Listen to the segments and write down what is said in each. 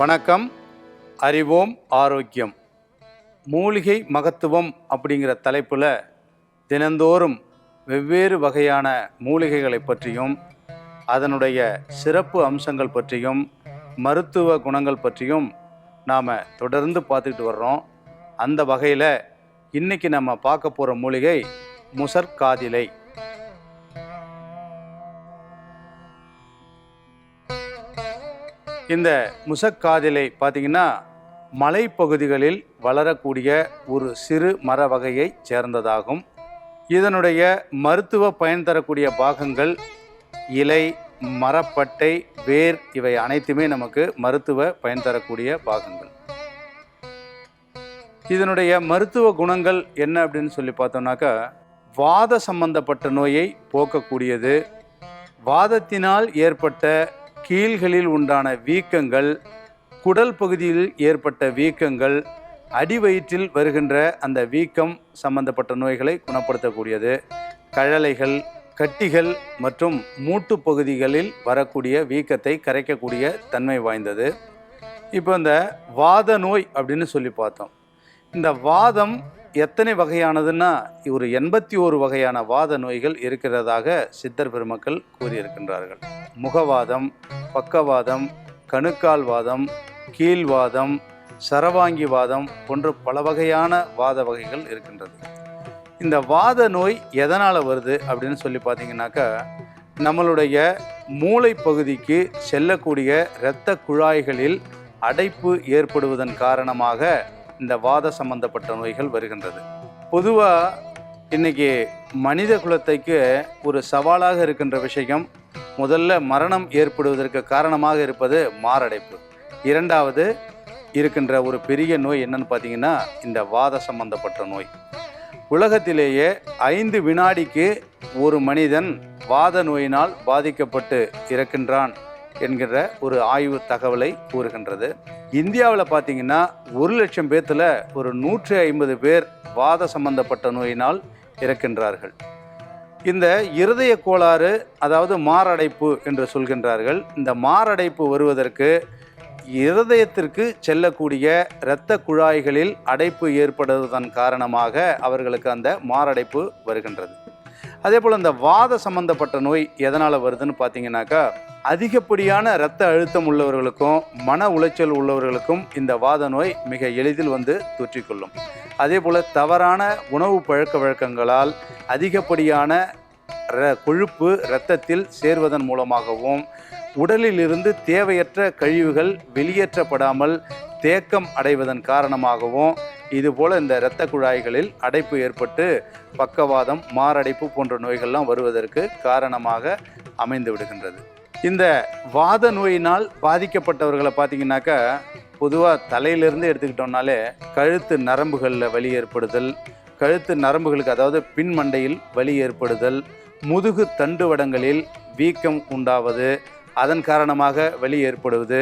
வணக்கம் அறிவோம் ஆரோக்கியம். மூலிகை மகத்துவம் அப்படிங்கிற தலைப்பில் தினந்தோறும் வெவ்வேறு வகையான மூலிகைகளை பற்றியும் அதனுடைய சிறப்பு அம்சங்கள் பற்றியும் மருத்துவ குணங்கள் பற்றியும் நாம் தொடர்ந்து பார்த்துக்கிட்டு வர்றோம். அந்த வகையில் இன்றைக்கி நம்ம பார்க்க போகிற மூலிகை முசற்காதிலை இந்த முசக்காதிலை பார்த்தீங்கன்னா மலைப்பகுதிகளில் வளரக்கூடிய ஒரு சிறு மர வகையை சேர்ந்ததாகும். இதனுடைய மருத்துவ பயன் தரக்கூடிய பாகங்கள் இலை மரப்பட்டை வேர் இவை அனைத்துமே நமக்கு மருத்துவ பயன் தரக்கூடிய பாகங்கள். இதனுடைய மருத்துவ குணங்கள் என்ன அப்படின்னு சொல்லி பார்த்தோம்னாக்கா வாத சம்பந்தப்பட்ட நோயை போக்கக்கூடியது. வாதத்தினால் ஏற்பட்ட கீழ்களில் உண்டான வீக்கங்கள் குடல் பகுதியில் ஏற்பட்ட வீக்கங்கள் அடிவயிற்றில் வருகின்ற அந்த வீக்கம் சம்பந்தப்பட்ட நோய்களை குணப்படுத்தக்கூடியது. கழலைகள் கட்டிகள் மற்றும் மூட்டு பகுதிகளில் வரக்கூடிய வீக்கத்தை கரைக்கக்கூடிய தன்மை வாய்ந்தது. இப்போ இந்த வாத நோய் அப்படின்னு சொல்லி பார்த்தோம். இந்த வாதம் எத்தனை வகையானதுன்னா ஒரு எண்பத்தி ஓரு வகையான வாத நோய்கள் இருக்கிறதாக சித்தர் பெருமக்கள் கூறியிருக்கின்றார்கள். முகவாதம் பக்கவாதம் கணுக்கால் வாதம் கீழ்வாதம் சரவாங்கி வாதம் போன்ற பல வகையான வாத வகைகள் இருக்கின்றது. இந்த வாத நோய் எதனால் வருது அப்படின்னு சொல்லி பார்த்தீங்கன்னாக்கா நம்மளுடைய மூளை பகுதிக்கு செல்லக்கூடிய இரத்த குழாய்களில் அடைப்பு ஏற்படுவதன் காரணமாக இந்த வாத சம்பந்தப்பட்ட நோய்கள் வருகின்றது. பொதுவாக இன்னைக்கு மனித குலத்தைக்கு ஒரு சவாலாக இருக்கின்ற விஷயம் முதல்ல மரணம் ஏற்படுவதற்கு காரணமாக இருப்பது மாரடைப்பு. இரண்டாவது இருக்கின்ற ஒரு பெரிய நோய் என்னன்னு பார்த்தீங்கன்னா இந்த வாத சம்பந்தப்பட்ட நோய். உலகத்திலேயே ஐந்து வினாடிக்கு ஒரு மனிதன் வாத நோயினால் பாதிக்கப்பட்டு இறக்கின்றான். என்கிற ஒரு ஆய்வு தகவலை கூறுகின்றது. இந்தியாவில் பார்த்தீங்கன்னா ஒரு லட்சம் பேர்த்தில் ஒரு நூற்றி ஐம்பது பேர் வாத சம்பந்தப்பட்ட நோயினால் இறக்கின்றார்கள். இந்த இருதய கோளாறு அதாவது மாரடைப்பு என்று சொல்கின்றார்கள். இந்த மாரடைப்பு வருவதற்கு இருதயத்திற்கு செல்லக்கூடிய இரத்த குழாய்களில் அடைப்பு ஏற்படுவதன் காரணமாக அவர்களுக்கு அந்த மாரடைப்பு வருகின்றது. அதே போல் இந்த வாத சம்பந்தப்பட்ட நோய் எதனால் வருதுன்னு பார்த்தீங்கன்னாக்கா அதிகப்படியான இரத்த அழுத்தம் உள்ளவர்களுக்கும் மன உளைச்சல் உள்ளவர்களுக்கும் இந்த வாத நோய் மிக எளிதில் வந்து தொற்றிக்கொள்ளும். அதே போல் தவறான உணவு பழக்க வழக்கங்களால் அதிகப்படியான ர- கொழுப்பு இரத்தத்தில் சேர்வதன் மூலமாகவும் உடலில் இருந்து தேவையற்ற கழிவுகள் வெளியேற்றப்படாமல் தேக்கம் அடைவதன் காரணமாகவும் இதுபோல் இந்த இரத்த குழாய்களில் அடைப்பு ஏற்பட்டு பக்கவாதம் மாரடைப்பு போன்ற நோய்கள்லாம் வருவதற்கு காரணமாக அமைந்து விடுகின்றது. இந்த வாத நோயினால் பாதிக்கப்பட்டவர்களை பார்த்தீங்கன்னாக்கா பொதுவாக தலையிலிருந்து எடுத்துக்கிட்டோம்னாலே கழுத்து நரம்புகளில் வலி ஏற்படுதல் கழுத்து நரம்புகளுக்கு அதாவது பின் மண்டையில் வலி ஏற்படுதல் முதுகு தண்டுவடங்களில் வீக்கம் உண்டாவது அதன் காரணமாக வலி ஏற்படுவது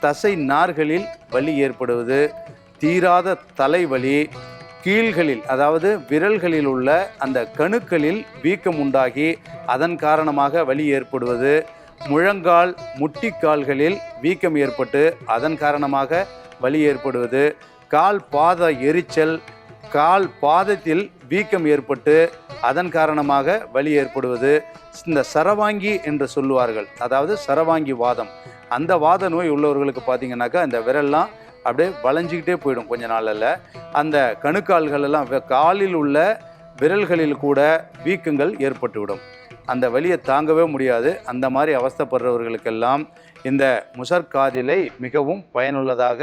தசை நார்களில் வலி ஏற்படுவது தீராத தலைவலி கீழ்களில் அதாவது விரல்களில் உள்ள அந்த கணுக்களில் வீக்கம் உண்டாகி அதன் காரணமாக வலி ஏற்படுவது. முழங்கால் முட்டிக்கால்களில் வீக்கம் ஏற்பட்டு அதன் காரணமாக வலி ஏற்படுவது. கால் பாத எரிச்சல் கால் பாதத்தில் வீக்கம் ஏற்பட்டு அதன் காரணமாக வலி ஏற்படுவது. இந்த சரவாங்கி என்று சொல்லுவார்கள் அதாவது சரவாங்கி வாதம். அந்த வாத நோய் உள்ளவர்களுக்கு பார்த்தீங்கன்னாக்கா இந்த விரல்லாம் அப்படியே வளைஞ்சிக்கிட்டே போயிடும் கொஞ்ச நாளில். அந்த கணுக்கால்கள் எல்லாம் காலில் உள்ள விரல்களில் கூட வீக்கங்கள் ஏற்பட்டுவிடும். அந்த வலியை தாங்கவே முடியாது. அந்த மாதிரி அவஸ்தைப்படுறவர்களுக்கெல்லாம் இந்த முசற்காதிலை மிகவும் பயனுள்ளதாக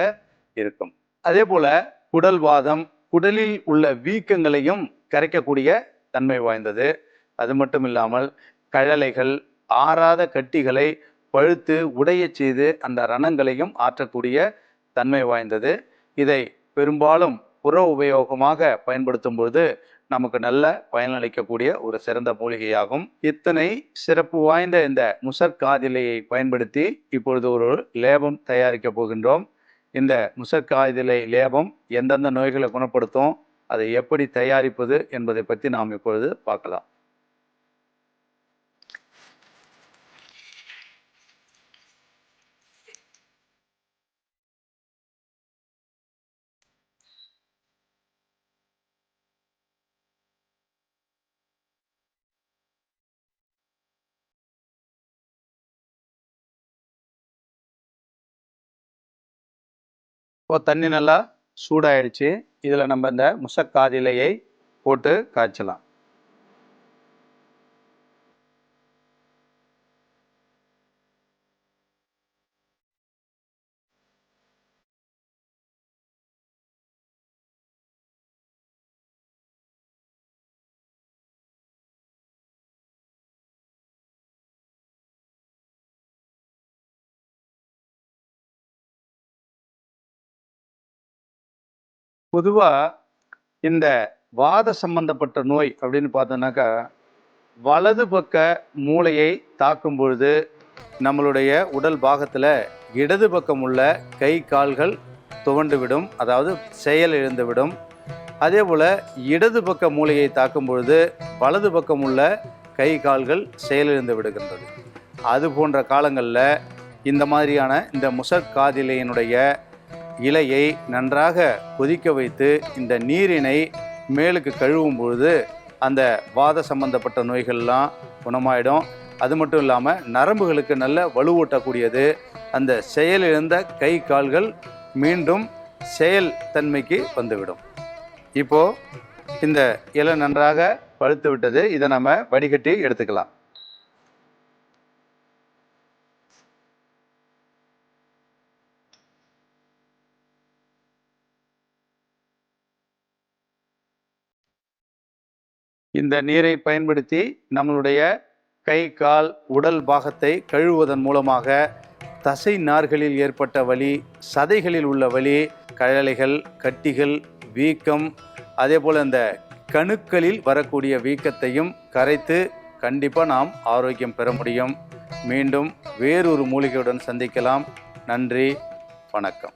இருக்கும். அதே போல் குடல் வாதம் குடலில் உள்ள வீக்கங்களையும் கரைக்கக்கூடிய தன்மை வாய்ந்தது. அது மட்டும் இல்லாமல் கழலைகள் ஆறாத கட்டிகளை பழுத்து உடைய செய்து அந்த ரணங்களையும் ஆற்றக்கூடிய தன்மை வாய்ந்தது. இதை பெரும்பாலும் புற உபயோகமாக பயன்படுத்தும் பொழுது நமக்கு நல்ல பயனளிக்கக்கூடிய ஒரு சிறந்த மூலிகையாகும். இத்தனை சிறப்பு வாய்ந்த இந்த முசற்காதிலையை பயன்படுத்தி இப்பொழுது ஒரு லேபம் தயாரிக்க போகின்றோம். இந்த முசற்காதிலை லேபம் எந்தெந்த நோய்களை குணப்படுத்தும் அதை எப்படி தயாரிப்பது என்பதை பற்றி நாம் இப்பொழுது பார்க்கலாம். இப்போ தண்ணி நல்லா சூடாயிடுச்சு. இதில் நம்ம இந்த முசக்காதிலையை போட்டு காய்ச்சலாம். பொதுவாக இந்த வாத சம்பந்தப்பட்ட நோய் அப்படின்னு பார்த்தோன்னாக்கா வலது பக்க மூளையை தாக்கும் பொழுது நம்மளுடைய உடல் பாகத்தில் இடது பக்கம் உள்ள கை கால்கள் துவண்டு விடும் அதாவது செயல் இழந்துவிடும் அதே போல் இடது பக்க மூளையை தாக்கும் பொழுது வலது பக்கம் உள்ள கை கால்கள் செயலிழந்து விடுகின்றது. அது போன்ற காலங்களில் இந்த மாதிரியான இந்த முசற்காதிலையினுடைய இலையை நன்றாக கொதிக்க வைத்து இந்த நீரினை மேலுக்கு கழுவும் பொழுது அந்த வாத சம்பந்தப்பட்ட நோய்கள்லாம் குணமாயிடும். அது மட்டும் இல்லாமல் நரம்புகளுக்கு நல்ல வலுவூட்டக்கூடியது. அந்த செயலிழந்த கை கால்கள் மீண்டும் செயல் தன்மைக்கு வந்துவிடும். இப்போது இந்த இலை நன்றாக பழுத்து விட்டது இதை நம்ம வடிகட்டி எடுத்துக்கலாம். இந்த நீரை பயன்படுத்தி நம்மளுடைய கை கால் உடல் பாகத்தை கழுவுவதன் மூலமாக தசை நார்களில் ஏற்பட்ட வலி சதைகளில் உள்ள வலி கழலைகள் கட்டிகள் வீக்கம் அதே போல் இந்த கணுக்களில் வரக்கூடிய வீக்கத்தையும் கரைத்து கண்டிப்பாக நாம் ஆரோக்கியம் பெற முடியும். மீண்டும் வேறொரு மூலிகையுடன் சந்திக்கலாம். நன்றி வணக்கம்.